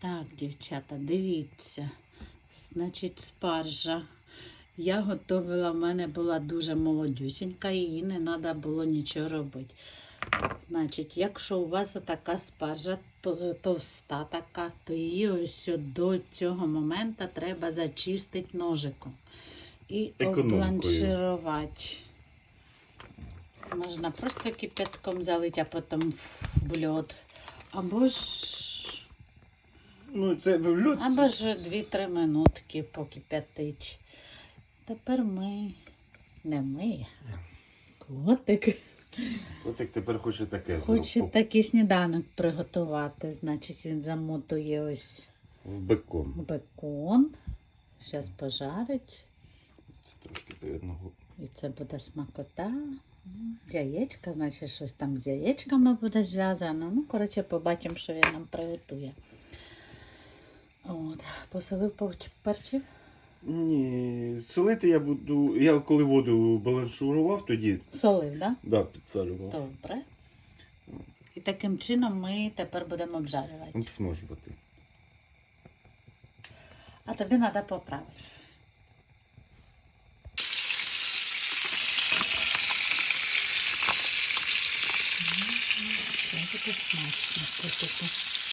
Так, дівчата, дивіться. Значить, спаржа. Я готувала, в мене була дуже молодюсінька, її не треба було нічого робити. Значить, якщо у вас отака спаржа то- товста така, то її ось до цього моменту треба зачистити ножиком і обланширувати. Можна просто кипятком залити, а потім в льод. Або ж Ну, це в або ж 2-3 минутки покип'ятить. Тепер ми. Не ми, а котик. Котик тепер хоче таке Хоче зробити. такий сніданок приготувати. Значить, він замотує ось в бекон. бекон. Зараз пожарить. Це трошки до одного. І це буде смакота. Яєчка, значить, щось там з яєчками буде зв'язано. Ну, коротше, побачимо, що він нам приготує. От, посолив перчив. Ні, солити я буду. Я коли воду баланшурував, тоді Солив, так? да, підсолював. Добре. І таким чином ми тепер будемо обжарювати. Обсмажувати. А тобі треба поправити. Це смачно.